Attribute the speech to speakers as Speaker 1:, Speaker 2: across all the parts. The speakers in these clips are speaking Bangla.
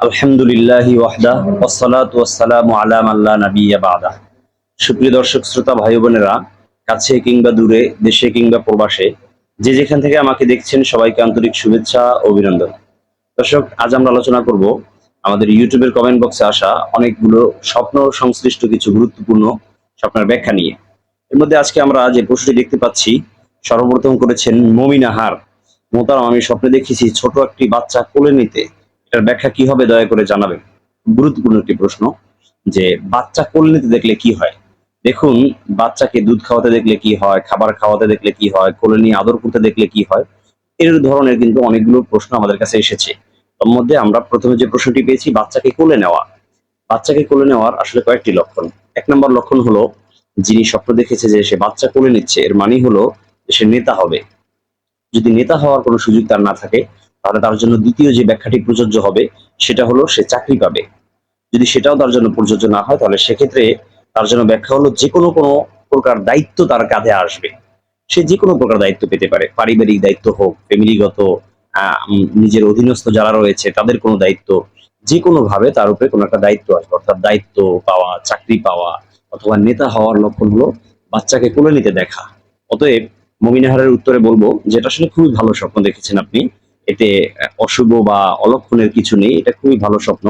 Speaker 1: আলহামদুলিল্লাহি ওয়াহদা ওয়াসসালাতু ওয়াসসালামু আলা মান লা নাবিয়্যা বাদা। সুপ্রিয় দর্শক, শ্রোতা ভাই বোনেরা কাছে কিংবা দূরে, দেশে কিংবা প্রবাসে, যে যেখান থেকে আমাকে দেখছেন, সবাইকে আন্তরিক শুভেচ্ছা অভিনন্দন। দর্শক, আজ আমরা আলোচনা করব আমাদের ইউটিউবের কমেন্ট বক্সে আসা অনেকগুলো স্বপ্ন, সংশ্লিষ্ট কিছু গুরুত্বপূর্ণ স্বপ্নের ব্যাখ্যা নিয়ে। এর মধ্যে আজকে আমরা যে প্রশ্নটি দেখতে পাচ্ছি, সর্বপ্রথম করেছেন মমিনাহার মোতারাম আমি স্বপ্নে দেখেছি ছোট একটি বাচ্চা কোলে নিতে এটার ব্যাখ্যা কি হবে দয়া করে জানাবেন। গুরুত্বপূর্ণ একটি প্রশ্ন, যে বাচ্চা কোলে নিতে দেখলে কি হয়? দেখুন, বাচ্চাকে দুধ খাওয়াতে দেখলে কি হয়, খাবার খাওয়াতে দেখলে কি হয় কোলে নিয়ে আদর করতে দেখলে কি হয়, এর ধরনের কিন্তু অনেকগুলো প্রশ্ন আমাদের কাছে এসেছে। তার মধ্যে আমরা প্রথমে যে প্রশ্নটি পেয়েছি, বাচ্চাকে কোলে নেওয়া। বাচ্চাকে কোলে নেওয়ার আসলে কয়েকটি লক্ষণ। এক নম্বর লক্ষণ হলো, যিনি স্বপ্ন দেখেছে যে সে বাচ্চা কোলে নিচ্ছে, এর মানে হলো সে নেতা হবে। যদি নেতা হওয়ার কোনো সুযোগ তার না থাকে তাহলে তার জন্য দ্বিতীয় যে ব্যাখ্যাটি প্রযোজ্য হবে, সেটা হলো সে চাকরি পাবে। যদি সেটাও তার জন্য প্রযোজ্য না হয়, তাহলে সেক্ষেত্রে তার জন্য ব্যাখ্যা হলো যে কোনো কোনো প্রকার দায়িত্ব তার কাঁধে আসবে। সে যে কোনো প্রকার দায়িত্ব পেতে পারে। পারিবারিক দায়িত্ব হোক, ফ্যামিলিগত নিজের অধীনস্থ যারা রয়েছে, তাদের কোনো দায়িত্ব যে কোনো ভাবে তার উপরে কোনো একটা দায়িত্ব আসবে। অর্থাৎ দায়িত্ব পাওয়া, চাকরি পাওয়া অথবা নেতা হওয়ার লক্ষণ হলো বাচ্চাকে কোলে নিতে দেখা। অতএব মমিনাহারের উত্তরে বলব, যেটা আসলে খুবই ভালো স্বপ্ন দেখেছেন আপনি এতে অশুভ বা অলক্ষণের কিছু নেই। এটা খুবই ভালো স্বপ্ন।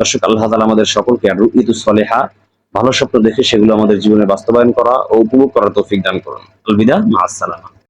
Speaker 1: দর্শক, আল্লাহ তালা আমাদের সকলকে আর রুইতু সলেহা, ভালো স্বপ্ন দেখে সেগুলো আমাদের জীবনে বাস্তবায়ন করা ও উপভোগ করার তৌফিক দান করুন। আলবিদা মা আসসালামা